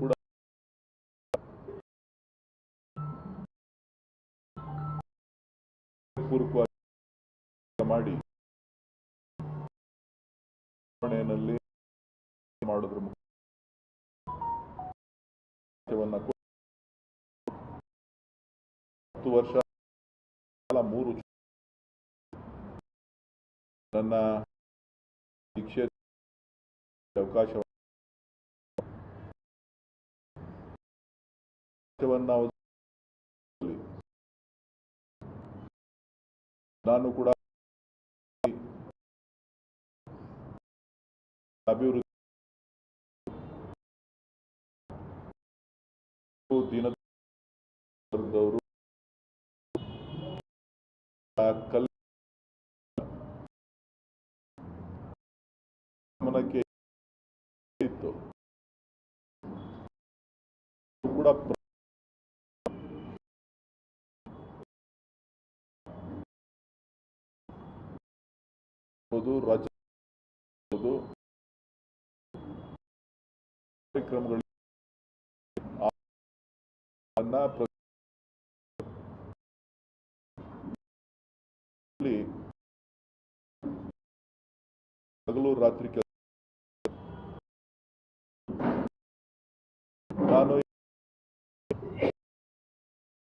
ಕೂಡ ಮಾಡಿ ಮಾಡೋದ್ರ ಕೊಟ್ಟು ಹತ್ತು ವರ್ಷ ಮೂರು ನನ್ನ ಶಿಕ್ಷೆ ಅವಕಾಶ. ನಾನು ಕೂಡ ಅಭಿವೃದ್ಧಿ ವರ್ಗದವರು ಗಮನಕ್ಕೆ ಇತ್ತು. ಕೂಡ ರಾಜ್ಯ ಕಾರ್ಯಕ್ರಮಗಳು ಅನ್ನ ಪ್ರ- ಇಲ್ಲಿ ಹಗಲು ರಾತ್ರಿ ಕೆಲ ನಾನು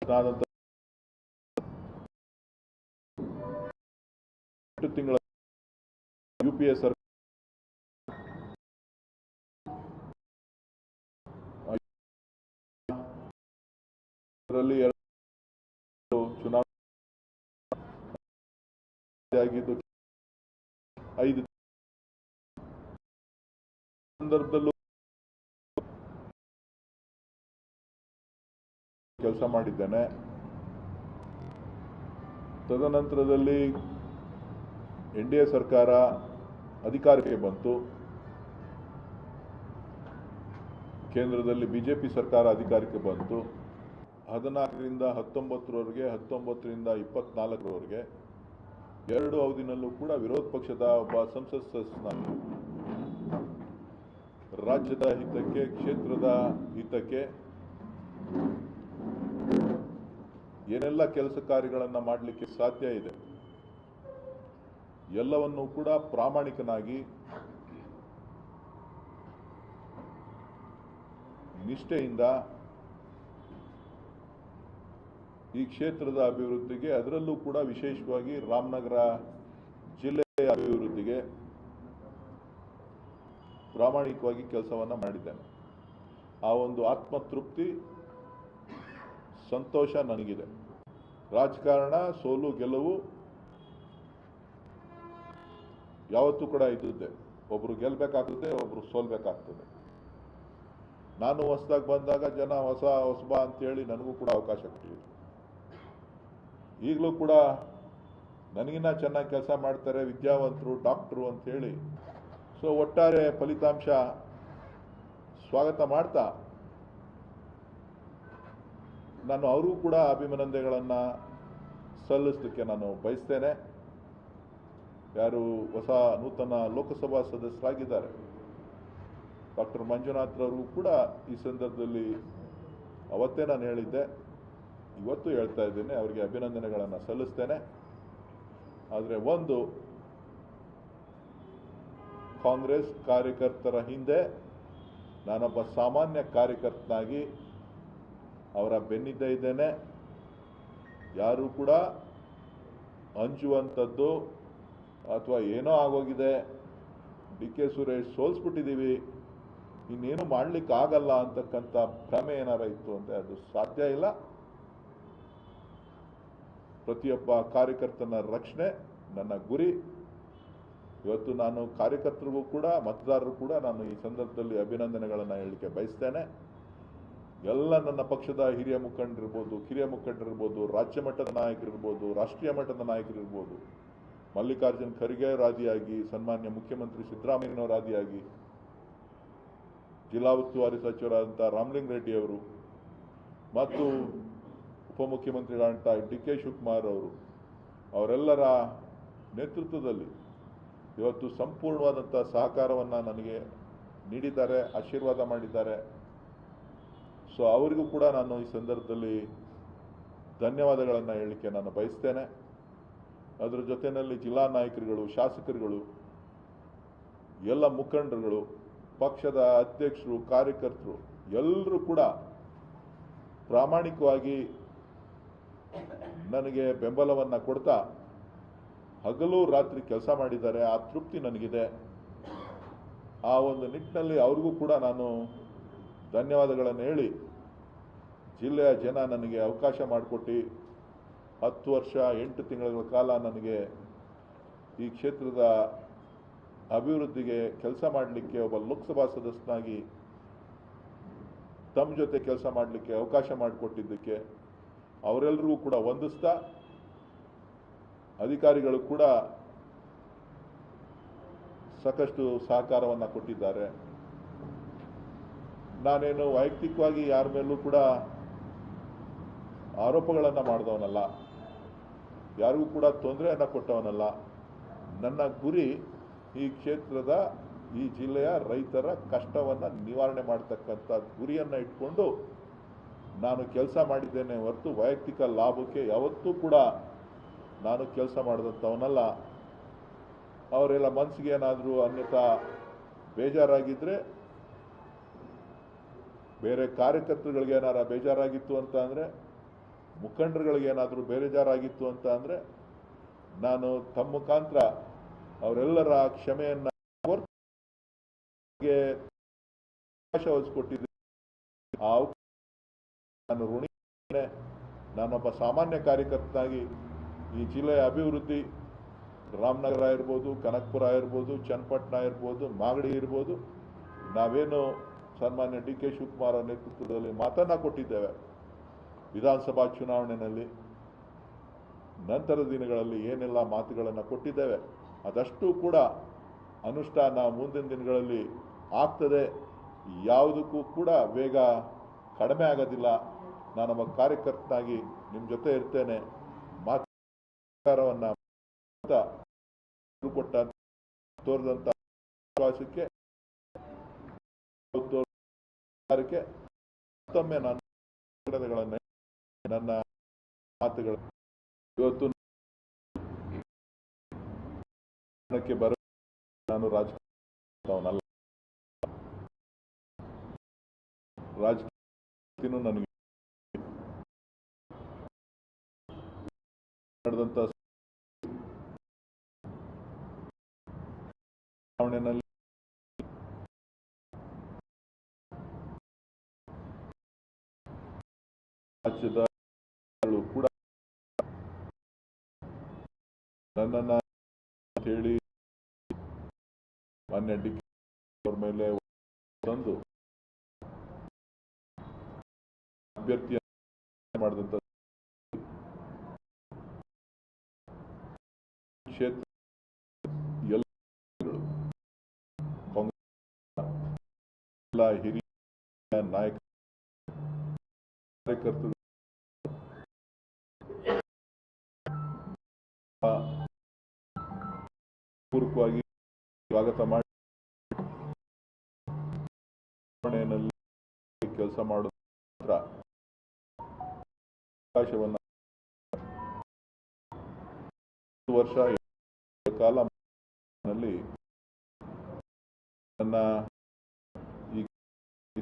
ನಾನಂತ ಎಂಟು ತಿಂಗಳ ಯು ಪಿ ಎ ಸರ್ ಅದರಲ್ಲಿ ಎರಡು ಚುನಾವಣೆ ಐದು ಸಂದರ್ಭದಲ್ಲೂ ಕೆಲಸ ಮಾಡಿದ್ದೇನೆ. ತದನಂತರದಲ್ಲಿ ಎನ್ ಡಿ ಎ ಸರ್ಕಾರ ಅಧಿಕಾರಕ್ಕೆ ಬಂತು. ಕೇಂದ್ರದಲ್ಲಿ ಬಿಜೆಪಿ ಸರ್ಕಾರ ಅಧಿಕಾರಕ್ಕೆ ಬಂತು. ಹದಿನಾಲ್ಕರಿಂದ ಹತ್ತೊಂಬತ್ತರವರೆಗೆ, ಹತ್ತೊಂಬತ್ತರಿಂದ ಇಪ್ಪತ್ನಾಲ್ಕರವರೆಗೆ ಎರಡು ಅವಧಿನಲ್ಲೂ ಕೂಡ ವಿರೋಧ ಪಕ್ಷದ ಒಬ್ಬ ಸಂಸತ್ ರಾಜ್ಯದ ಹಿತಕ್ಕೆ, ಕ್ಷೇತ್ರದ ಹಿತಕ್ಕೆ ಏನೆಲ್ಲ ಕೆಲಸ ಕಾರ್ಯಗಳನ್ನು ಮಾಡಲಿಕ್ಕೆ ಸಾಧ್ಯ ಇದೆ, ಎಲ್ಲವನ್ನೂ ಕೂಡ ಪ್ರಾಮಾಣಿಕನಾಗಿ ನಿಷ್ಠೆಯಿಂದ ಈ ಕ್ಷೇತ್ರದ ಅಭಿವೃದ್ಧಿಗೆ ಅದರಲ್ಲೂ ಕೂಡ ವಿಶೇಷವಾಗಿ ರಾಮನಗರ ಜಿಲ್ಲೆಯ ಅಭಿವೃದ್ಧಿಗೆ ಪ್ರಾಮಾಣಿಕವಾಗಿ ಕೆಲಸವನ್ನು ಮಾಡಿದ್ದೇನೆ. ಆ ಒಂದು ಆತ್ಮತೃಪ್ತಿ, ಸಂತೋಷ ನನಗಿದೆ. ರಾಜಕಾರಣ, ಸೋಲು, ಗೆಲುವು ಯಾವತ್ತೂ ಕೂಡ ಇದ್ದಿದ್ದೆ. ಒಬ್ರು ಗೆಲ್ಲಬೇಕಾಗ್ತದೆ ಒಬ್ರು ಸೋಲ್ಬೇಕಾಗ್ತದೆ. ನಾನು ಹೊಸದಾಗಿ ಬಂದಾಗ ಜನ ಹೊಸ ಹೊಸಬ ಅಂತೇಳಿ ನನಗೂ ಕೂಡ ಅವಕಾಶ ಕೊಟ್ಟಿದ್ರು. ಈಗಲೂ ಕೂಡ ನನಗಿನ್ನ ಚೆನ್ನಾಗಿ ಕೆಲಸ ಮಾಡ್ತಾರೆ ವಿದ್ಯಾವಂತರು, ಡಾಕ್ಟ್ರು ಅಂತೇಳಿ ಸೊ ಒಟ್ಟಾರೆ ಫಲಿತಾಂಶ ಸ್ವಾಗತ ಮಾಡ್ತಾ ನಾನು ಅವರೂ ಕೂಡ ಅಭಿನಂದನೆಗಳನ್ನು ಸಲ್ಲಿಸಲಿಕ್ಕೆ ನಾನು ಬಯಸ್ತೇನೆ. ಯಾರು ಹೊಸ ನೂತನ ಲೋಕಸಭಾ ಸದಸ್ಯರಾಗಿದ್ದಾರೆ. ಡಾಕ್ಟರ್ ಮಂಜುನಾಥ್ರವ್ರಿಗೂ ಕೂಡ ಈ ಸಂದರ್ಭದಲ್ಲಿ ಅವತ್ತೇ ನಾನು ಹೇಳಿದ್ದೆ. ಇವತ್ತು ಹೇಳ್ತಾ ಇದ್ದೀನಿ, ಅವರಿಗೆ ಅಭಿನಂದನೆಗಳನ್ನು ಸಲ್ಲಿಸ್ತೇನೆ. ಆದರೆ ಒಂದು, ಕಾಂಗ್ರೆಸ್ ಕಾರ್ಯಕರ್ತರ ಹಿಂದೆ ನಾನೊಬ್ಬ ಸಾಮಾನ್ಯ ಕಾರ್ಯಕರ್ತನಾಗಿ ಅವರ ಬೆನ್ನಿದ್ದ ಇದ್ದೇನೆ. ಯಾರೂ ಕೂಡ ಹಂಚುವಂಥದ್ದು ಅಥವಾ ಏನೋ ಆಗೋಗಿದೆ, ಡಿ ಕೆ ಸುರೇಶ್ ಸೋಲ್ಸ್ಬಿಟ್ಟಿದ್ದೀವಿ, ಇನ್ನೇನು ಮಾಡ್ಲಿಕ್ಕೆ ಆಗಲ್ಲ ಅಂತಕ್ಕಂಥ ಭ್ರಮೆ ಏನಾರ ಇತ್ತು ಅಂದರೆ ಅದು ಸಾಧ್ಯ ಇಲ್ಲ. ಪ್ರತಿಯೊಬ್ಬ ಕಾರ್ಯಕರ್ತನ ರಕ್ಷಣೆ ನನ್ನ ಗುರಿ. ಇವತ್ತು ನಾನು ಕಾರ್ಯಕರ್ತರಿಗೂ ಕೂಡ, ಮತದಾರರು ಕೂಡ ನಾನು ಈ ಸಂದರ್ಭದಲ್ಲಿ ಅಭಿನಂದನೆಗಳನ್ನು ಹೇಳಲಿಕ್ಕೆ ಬಯಸ್ತೇನೆ. ಎಲ್ಲ ನನ್ನ ಪಕ್ಷದ ಹಿರಿಯ ಮುಖಂಡರಿರ್ಬೋದು ಕಿರಿಯ ಮುಖಂಡರಿರ್ಬೋದು, ರಾಜ್ಯ ಮಟ್ಟದ ನಾಯಕರಿರ್ಬೋದು, ರಾಷ್ಟ್ರೀಯ ಮಟ್ಟದ ನಾಯಕರಿರ್ಬೋದು, ಮಲ್ಲಿಕಾರ್ಜುನ್ ಖರ್ಗೆ ರಾಜಿಯಾಗಿ, ಸನ್ಮಾನ್ಯ ಮುಖ್ಯಮಂತ್ರಿ ಸಿದ್ದರಾಮಯ್ಯನವರು ಆದಿಯಾಗಿ ಜಿಲ್ಲಾ ಉಸ್ತುವಾರಿ ಸಚಿವರಾದಂಥ ರಾಮಲಿಂಗ ರೆಡ್ಡಿ ಅವರು, ಮತ್ತು ಉಪಮುಖ್ಯಮಂತ್ರಿಗಳಂತ ಡಿ ಕೆ ಶಿವಕುಮಾರ್ ಅವರು, ಅವರೆಲ್ಲರ ನೇತೃತ್ವದಲ್ಲಿ ಇವತ್ತು ಸಂಪೂರ್ಣವಾದಂಥ ಸಹಕಾರವನ್ನು ನನಗೆ ನೀಡಿದ್ದಾರೆ, ಆಶೀರ್ವಾದ ಮಾಡಿದ್ದಾರೆ. ಸೊ ಅವರಿಗೂ ಕೂಡ ನಾನು ಈ ಸಂದರ್ಭದಲ್ಲಿ ಧನ್ಯವಾದಗಳನ್ನು ಹೇಳಲಿಕ್ಕೆ ನಾನು ಬಯಸ್ತೇನೆ. ಅದರ ಜೊತೆಯಲ್ಲಿ ಜಿಲ್ಲಾ ನಾಯಕರುಗಳು, ಶಾಸಕರುಗಳು, ಎಲ್ಲ ಮುಖಂಡರುಗಳು, ಪಕ್ಷದ ಅಧ್ಯಕ್ಷರು, ಕಾರ್ಯಕರ್ತರು, ಎಲ್ಲರೂ ಕೂಡ ಪ್ರಾಮಾಣಿಕವಾಗಿ ನನಗೆ ಬೆಂಬಲವನ್ನು ಕೊಡ್ತಾ ಹಗಲು ರಾತ್ರಿ ಕೆಲಸ ಮಾಡಿದ್ದಾರೆ, ಆ ತೃಪ್ತಿ ನನಗಿದೆ. ಆ ಒಂದು ನಿಟ್ಟಿನಲ್ಲಿ ಅವ್ರಿಗೂ ಕೂಡ ನಾನು ಧನ್ಯವಾದಗಳನ್ನು ಹೇಳಿ, ಜಿಲ್ಲೆಯ ಜನ ನನಗೆ ಅವಕಾಶ ಮಾಡಿಕೊಟ್ಟು, ಹತ್ತು ವರ್ಷ, ಎಂಟು ತಿಂಗಳ ಕಾಲ ನನಗೆ ಈ ಕ್ಷೇತ್ರದ ಅಭಿವೃದ್ಧಿಗೆ ಕೆಲಸ ಮಾಡಲಿಕ್ಕೆ ಒಬ್ಬ ಲೋಕಸಭಾ ಸದಸ್ಯನಾಗಿ ತಮ್ಮ ಜೊತೆ ಕೆಲಸ ಮಾಡಲಿಕ್ಕೆ ಅವಕಾಶ ಮಾಡಿಕೊಟ್ಟಿದ್ದಕ್ಕೆ ಅವರೆಲ್ಲರಿಗೂ ಕೂಡ ವಂದಿಸ್ತಾ ಅಧಿಕಾರಿಗಳು ಕೂಡ ಸಾಕಷ್ಟು ಸಹಕಾರವನ್ನು ಕೊಟ್ಟಿದ್ದಾರೆ. ನಾನೇನು ವೈಯಕ್ತಿಕವಾಗಿ ಯಾರ ಮೇಲೂ ಕೂಡ ಆರೋಪಗಳನ್ನು ಮಾಡಿದವನಲ್ಲ. ಯಾರಿಗೂ ಕೂಡ ತೊಂದರೆಯನ್ನು ಕೊಟ್ಟವನಲ್ಲ. ನನ್ನ ಗುರಿ ಈ ಕ್ಷೇತ್ರದ, ಈ ಜಿಲ್ಲೆಯ ರೈತರ ಕಷ್ಟವನ್ನು ನಿವಾರಣೆ ಮಾಡ್ತಕ್ಕಂಥ ಗುರಿಯನ್ನು ಇಟ್ಕೊಂಡು ನಾನು ಕೆಲಸ ಮಾಡಿದ್ದೇನೆ ಹೊರತು ವೈಯಕ್ತಿಕ ಲಾಭಕ್ಕೆ ಯಾವತ್ತೂ ಕೂಡ ನಾನು ಕೆಲಸ ಮಾಡಿದಂಥವನಲ್ಲ. ಅವರೆಲ್ಲ ಮನಸ್ಸಿಗೆ ಏನಾದರೂ ಅನ್ಯಥಾ ಬೇಜಾರಾಗಿದ್ದರೆ ಬೇರೆ ಕಾರ್ಯಕರ್ತರುಗಳಿಗೆ ಏನಾರ ಬೇಜಾರಾಗಿತ್ತು ಅಂತ ಅಂದರೆ, ಮುಖಂಡರುಗಳಿಗೆ ಏನಾದರೂ ಬೇಜಾರಾಗಿತ್ತು ಅಂತ ಅಂದರೆ, ನಾನು ತಮ್ಮ ಮುಖಾಂತರ ಅವರೆಲ್ಲರ ಕ್ಷಮೆಯನ್ನು ಅವಕಾಶ ಒದಗಿಸ್ಕೊಟ್ಟಿದ್ದೀನಿ ಆ ನಾನು ಋಣಿ ನಾನೊಬ್ಬ ಸಾಮಾನ್ಯ ಕಾರ್ಯಕರ್ತನಾಗಿ ಈ ಜಿಲ್ಲೆಯ ಅಭಿವೃದ್ಧಿ, ರಾಮನಗರ ಇರ್ಬೋದು ಕನಕಪುರ ಇರ್ಬೋದು ಚನ್ನಪಟ್ಟಣ ಇರ್ಬೋದು ಮಾಗಡಿ ಇರ್ಬೋದು ನಾವೇನು ಸನ್ಮಾನ್ಯ ಡಿ ಕೆ ಶಿವಕುಮಾರ್ ನೇತೃತ್ವದಲ್ಲಿ ಮಾತನ್ನ ಕೊಟ್ಟಿದ್ದೇವೆ. ವಿಧಾನಸಭಾ ಚುನಾವಣೆಯಲ್ಲಿ ನಂತರ ದಿನಗಳಲ್ಲಿ ಏನೆಲ್ಲ ಮಾತುಗಳನ್ನು ಕೊಟ್ಟಿದ್ದೇವೆ, ಅದಷ್ಟು ಕೂಡ ಅನುಷ್ಠಾನ ಮುಂದಿನ ದಿನಗಳಲ್ಲಿ ಆಗ್ತದೆ. ಯಾವುದಕ್ಕೂ ಕೂಡ ವೇಗ ಕಡಿಮೆ ಆಗೋದಿಲ್ಲ. ನಾನೊಬ್ಬ ಕಾರ್ಯಕರ್ತನಾಗಿ ನಿಮ್ಮ ಜೊತೆ ಇರ್ತೇನೆ. ಮಾತುಕಾರವನ್ನು ಕೊಟ್ಟ ತೋರಿದಂಥ ತೋರಿಕೆ ಮತ್ತೊಮ್ಮೆ ನಾನು ಘಟನೆಗಳನ್ನು ನನ್ನ ಮಾತುಗಳು ಇವತ್ತು ಬರ ನಾನು ರಾಜಕೀಯ ರಾಜಕೀಯ ನನಗೆ ನಡೆದಂತ ಚುನಾವಣೆಯಲ್ಲಿ ರಾಜ್ಯದ ಕೂಡ ನನ್ನನ್ನ ಹೇಳಿ ಮಾನ್ಯ ಡಿ ಅವ್ರ ಮೇಲೆ ತಂದು ಅಭ್ಯರ್ಥಿ ಮಾಡಿದಂತ ಕ್ಷೇತ್ರ ಎಲ್ಲ ಕಾಂಗ್ರೆಸ್ ಹಿರಿಯ ನಾಯಕ ಕಾರ್ಯಕರ್ತರು ಪೂರ್ವಕವಾಗಿ ಸ್ವಾಗತ ಮಾಡಿ ಕೆಲಸ ಮಾಡುವ ಅವಕಾಶವನ್ನ ವರ್ಷ ಕಾಲ ನಲ್ಲಿ ನನ್ನ ಈ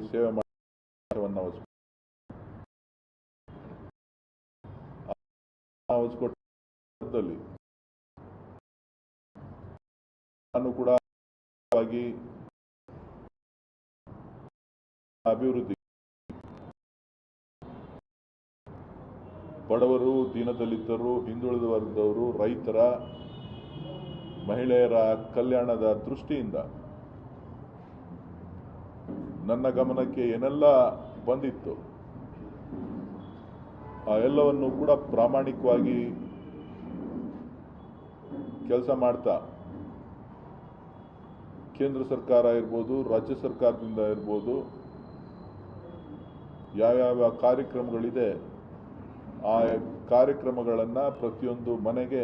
ಸೇವೆ ಮಾಡಿ ಹೊಸಕೊಟ್ಟಲ್ಲಿ ನಾನು ಕೂಡ ಅಭಿವೃದ್ಧಿ. ಬಡವರು ದೀನದಲಿತರು ಹಿಂದುಳಿದ ವರ್ಗದವರು ರೈತರ ಮಹಿಳೆಯರ ಕಲ್ಯಾಣದ ದೃಷ್ಟಿಯಿಂದ ನನ್ನ ಗಮನಕ್ಕೆ ಏನೆಲ್ಲ ಬಂದಿತ್ತು, ಆ ಎಲ್ಲವನ್ನು ಕೂಡ ಪ್ರಾಮಾಣಿಕವಾಗಿ ಕೆಲಸ ಮಾಡ್ತಾ ಕೇಂದ್ರ ಸರ್ಕಾರ ಇರ್ಬೋದು, ರಾಜ್ಯ ಸರ್ಕಾರದಿಂದ ಇರ್ಬೋದು, ಯಾವ್ಯಾವ ಕಾರ್ಯಕ್ರಮಗಳಿದೆ, ಆ ಕಾರ್ಯಕ್ರಮಗಳನ್ನು ಪ್ರತಿಯೊಂದು ಮನೆಗೆ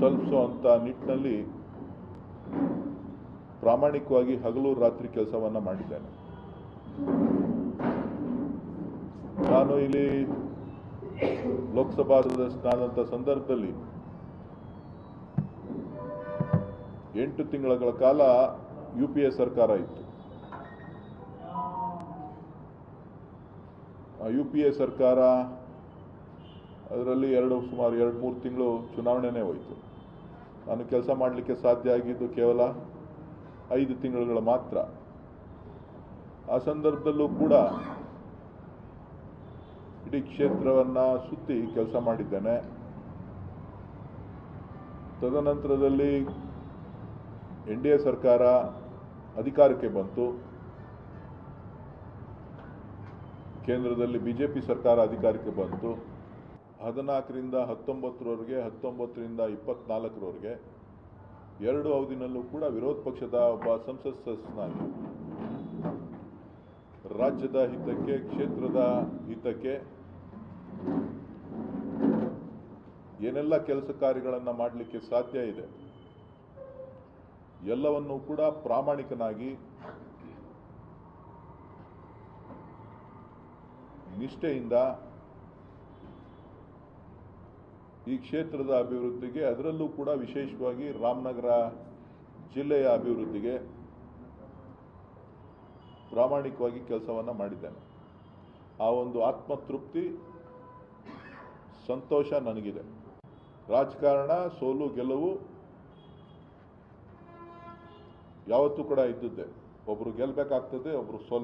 ತಲುಪಿಸುವಂಥ ನಿಟ್ಟಿನಲ್ಲಿ ಪ್ರಾಮಾಣಿಕವಾಗಿ ಹಗಲು ರಾತ್ರಿ ಕೆಲಸವನ್ನು ಮಾಡಿದ್ದೇನೆ. ನಾನು ಇಲ್ಲಿ ಲೋಕಸಭಾ ಸದಸ್ಯನಾದಂಥ ಸಂದರ್ಭದಲ್ಲಿ ಎಂಟು ತಿಂಗಳ ಕಾಲ ಯು ಪಿ ಎ ಸರ್ಕಾರ ಇತ್ತು. ಯು ಪಿ ಎ ಸರ್ಕಾರ ಅದರಲ್ಲಿ ಎರಡು ಸುಮಾರು ಎರಡು ಮೂರು ತಿಂಗಳು ಚುನಾವಣೆನೇ ಹೋಯಿತು. ನಾನು ಕೆಲಸ ಮಾಡಲಿಕ್ಕೆ ಸಾಧ್ಯ ಆಗಿದ್ದು ಕೇವಲ ಐದು ತಿಂಗಳುಗಳ ಮಾತ್ರ. ಆ ಸಂದರ್ಭದಲ್ಲೂ ಕೂಡ ಇಡೀ ಕ್ಷೇತ್ರವನ್ನು ಸುತ್ತಿ ಕೆಲಸ ಮಾಡಿದ್ದೇನೆ. ತದನಂತರದಲ್ಲಿ ಎನ್ ಡಿ ಎ ಸರ್ಕಾರ ಅಧಿಕಾರಕ್ಕೆ ಬಂತು. ಕೇಂದ್ರದಲ್ಲಿ ಬಿ ಜೆ ಪಿ ಸರ್ಕಾರ ಅಧಿಕಾರಕ್ಕೆ ಬಂತು. ಹದಿನಾಲ್ಕರಿಂದ ಹತ್ತೊಂಬತ್ತರವರೆಗೆ, ಹತ್ತೊಂಬತ್ತರಿಂದ ಇಪ್ಪತ್ನಾಲ್ಕರವರೆಗೆ ಎರಡು ಅವಧಿನಲ್ಲೂ ಕೂಡ ವಿರೋಧ ಪಕ್ಷದ ಒಬ್ಬ ಸಂಸತ್ ಸದಸ್ಯನಾಗಿ ರಾಜ್ಯದ ಹಿತಕ್ಕೆ, ಕ್ಷೇತ್ರದ ಹಿತಕ್ಕೆ ಏನೆಲ್ಲ ಕೆಲಸ ಕಾರ್ಯಗಳನ್ನು ಮಾಡಲಿಕ್ಕೆ ಸಾಧ್ಯ ಇದೆ, ಎಲ್ಲವನ್ನೂ ಕೂಡ ಪ್ರಾಮಾಣಿಕನಾಗಿ ನಿಷ್ಠೆಯಿಂದ ಈ ಕ್ಷೇತ್ರದ ಅಭಿವೃದ್ಧಿಗೆ ಅದರಲ್ಲೂ ಕೂಡ ವಿಶೇಷವಾಗಿ ರಾಮನಗರ ಜಿಲ್ಲೆಯ ಅಭಿವೃದ್ಧಿಗೆ ಪ್ರಾಮಾಣಿಕವಾಗಿ ಕೆಲಸವನ್ನು ಮಾಡಿದ್ದೇನೆ. ಆ ಒಂದು ಆತ್ಮತೃಪ್ತಿ, ಸಂತೋಷ ನನಗಿದೆ. ರಾಜಕಾರಣ, ಸೋಲು, ಗೆಲುವು ಯಾವತ್ತೂ ಕೂಡ ಇದ್ದದ್ದೇ. ಒಬ್ಬರು ಗೆಲ್ಲಬೇಕಾಗ್ತದೆ ಒಬ್ಬರು ಸೋಲ್ಬೇಕು